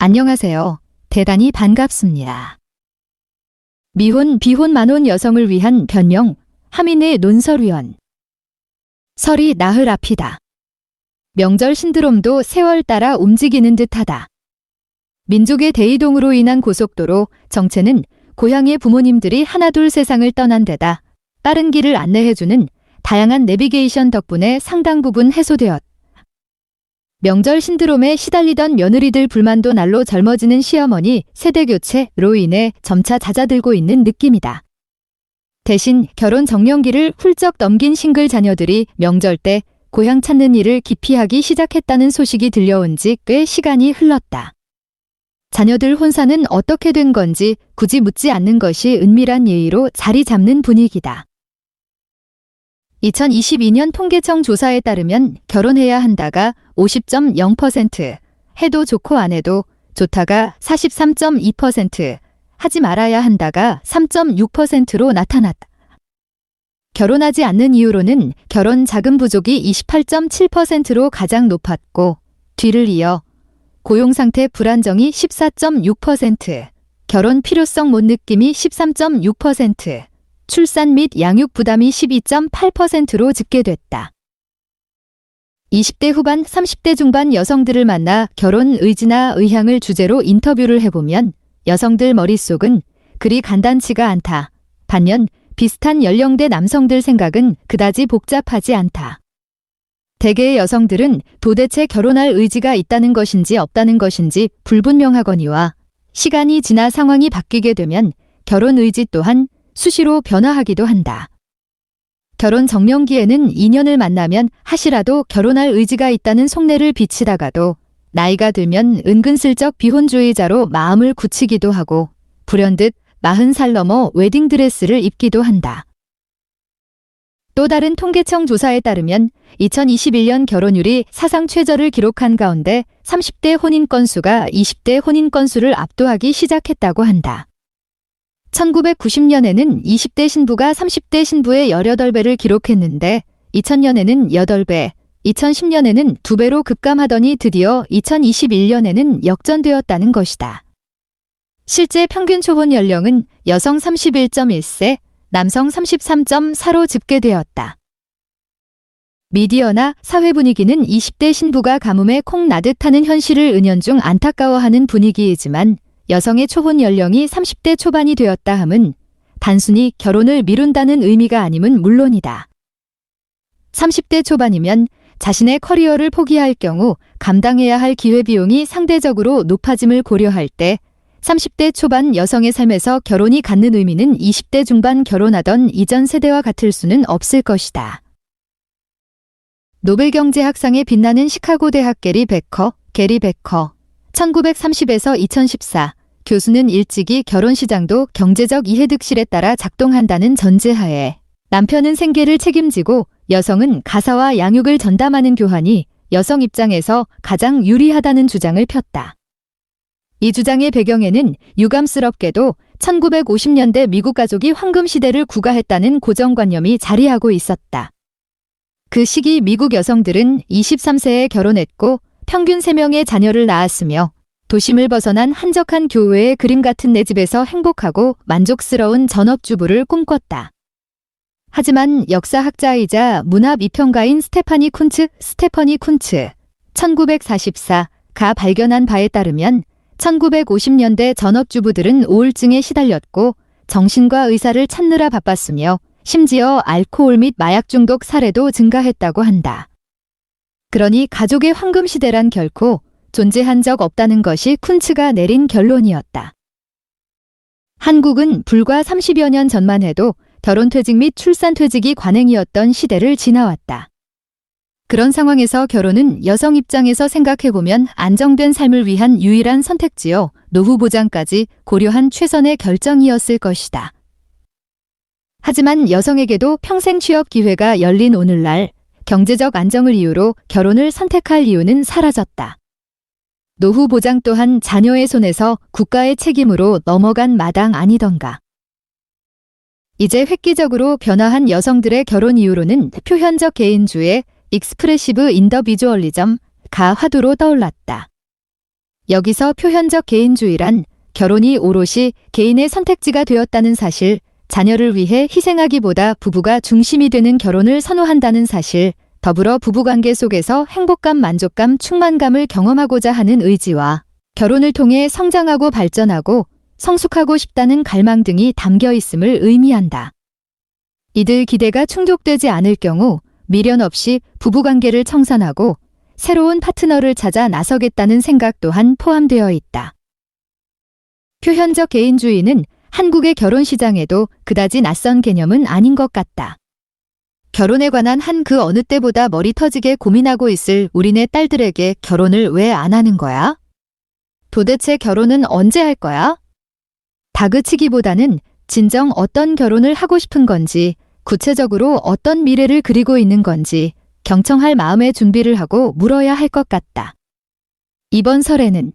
안녕하세요. 대단히 반갑습니다. 미혼, 비혼 만혼 여성을 위한 변명, 하민의 논설위원. 설이 나흘 앞이다. 명절 신드롬도 세월 따라 움직이는 듯하다. 민족의 대이동으로 인한 고속도로, 정체는 고향의 부모님들이 하나둘 세상을 떠난 데다 빠른 길을 안내해주는 다양한 내비게이션 덕분에 상당 부분 해소되었다. 명절 신드롬에 시달리던 며느리들 불만도 날로 젊어지는 시어머니 세대 교체로 인해 점차 잦아들고 있는 느낌이다. 대신 결혼 정년기를 훌쩍 넘긴 싱글 자녀들이 명절 때 고향 찾는 일을 기피하기 시작했다는 소식이 들려온 지 꽤 시간이 흘렀다. 자녀들 혼사는 어떻게 된 건지 굳이 묻지 않는 것이 은밀한 예의로 자리 잡는 분위기다. 2022년 통계청 조사에 따르면 결혼해야 한다가 50.0%, 해도 좋고 안 해도 좋다가 43.2%, 하지 말아야 한다가 3.6%로 나타났다. 결혼하지 않는 이유로는 결혼 자금 부족이 28.7%로 가장 높았고, 뒤를 이어 고용 상태 불안정이 14.6%, 결혼 필요성 못 느낌이 13.6%, 출산 및 양육 부담이 12.8%로 집계됐다. 20대 후반, 30대 중반 여성들을 만나 결혼 의지나 의향을 주제로 인터뷰를 해보면 여성들 머릿속은 그리 간단치가 않다. 반면 비슷한 연령대 남성들 생각은 그다지 복잡하지 않다. 대개의 여성들은 도대체 결혼할 의지가 있다는 것인지 없다는 것인지 불분명하거니와 시간이 지나 상황이 바뀌게 되면 결혼 의지 또한 수시로 변화하기도 한다. 결혼 정년기에는 인연을 만나면 하시라도 결혼할 의지가 있다는 속내를 비치다가도 나이가 들면 은근슬쩍 비혼주의자로 마음을 굳히기도 하고 불현듯 마흔 살 넘어 웨딩드레스를 입기도 한다. 또 다른 통계청 조사에 따르면 2021년 결혼율이 사상 최저를 기록한 가운데 30대 혼인 건수가 20대 혼인 건수를 압도하기 시작했다고 한다. 1990년에는 20대 신부가 30대 신부의 18배를 기록했는데 2000년에는 8배, 2010년에는 2배로 급감하더니 드디어 2021년에는 역전되었다는 것이다. 실제 평균 초혼 연령은 여성 31.1세, 남성 33.4로 집계되었다. 미디어나 사회 분위기는 20대 신부가 가뭄에 콩 나듯하는 현실을 은연중 안타까워하는 분위기이지만 여성의 초혼 연령이 30대 초반이 되었다 함은 단순히 결혼을 미룬다는 의미가 아님은 물론이다. 30대 초반이면 자신의 커리어를 포기할 경우 감당해야 할 기회비용이 상대적으로 높아짐을 고려할 때 30대 초반 여성의 삶에서 결혼이 갖는 의미는 20대 중반 결혼하던 이전 세대와 같을 수는 없을 것이다. 노벨 경제학상에 빛나는 시카고 대학 게리 베커, 게리 베커, 1930에서 2014, 교수는 일찍이 결혼 시장도 경제적 이해득실에 따라 작동한다는 전제하에 남편은 생계를 책임지고 여성은 가사와 양육을 전담하는 교환이 여성 입장에서 가장 유리하다는 주장을 폈다. 이 주장의 배경에는 유감스럽게도 1950년대 미국 가족이 황금 시대를 구가했다는 고정관념이 자리하고 있었다. 그 시기 미국 여성들은 23세에 결혼했고 평균 3명의 자녀를 낳았으며 도심을 벗어난 한적한 교외의 그림 같은 내 집에서 행복하고 만족스러운 전업주부를 꿈꿨다. 하지만 역사학자이자 문화 비평가인 스테파니 쿤츠, 스테퍼니 쿤츠, 1944가 발견한 바에 따르면 1950년대 전업주부들은 우울증에 시달렸고 정신과 의사를 찾느라 바빴으며 심지어 알코올 및 마약 중독 사례도 증가했다고 한다. 그러니 가족의 황금 시대란 결코 존재한 적 없다는 것이 쿤츠가 내린 결론이었다. 한국은 불과 30여 년 전만 해도 결혼퇴직 및 출산퇴직이 관행이었던 시대를 지나왔다. 그런 상황에서 결혼은 여성 입장에서 생각해보면 안정된 삶을 위한 유일한 선택지요, 노후 보장까지 고려한 최선의 결정이었을 것이다. 하지만 여성에게도 평생 취업 기회가 열린 오늘날 경제적 안정을 이유로 결혼을 선택할 이유는 사라졌다. 노후 보장 또한 자녀의 손에서 국가의 책임으로 넘어간 마당 아니던가. 이제 획기적으로 변화한 여성들의 결혼 이유로는 표현적 개인주의, 익스프레시브 인더비주얼리즘 가 화두로 떠올랐다. 여기서 표현적 개인주의란 결혼이 오롯이 개인의 선택지가 되었다는 사실, 자녀를 위해 희생하기보다 부부가 중심이 되는 결혼을 선호한다는 사실, 더불어 부부관계 속에서 행복감, 만족감, 충만감을 경험하고자 하는 의지와 결혼을 통해 성장하고 발전하고 성숙하고 싶다는 갈망 등이 담겨 있음을 의미한다. 이들 기대가 충족되지 않을 경우 미련 없이 부부관계를 청산하고 새로운 파트너를 찾아 나서겠다는 생각 또한 포함되어 있다. 표현적 개인주의는 한국의 결혼 시장에도 그다지 낯선 개념은 아닌 것 같다. 결혼에 관한 한 그 어느 때보다 머리 터지게 고민하고 있을 우리네 딸들에게 결혼을 왜 안 하는 거야? 도대체 결혼은 언제 할 거야? 다그치기보다는 진정 어떤 결혼을 하고 싶은 건지, 구체적으로 어떤 미래를 그리고 있는 건지 경청할 마음의 준비를 하고 물어야 할 것 같다. 이번 설에는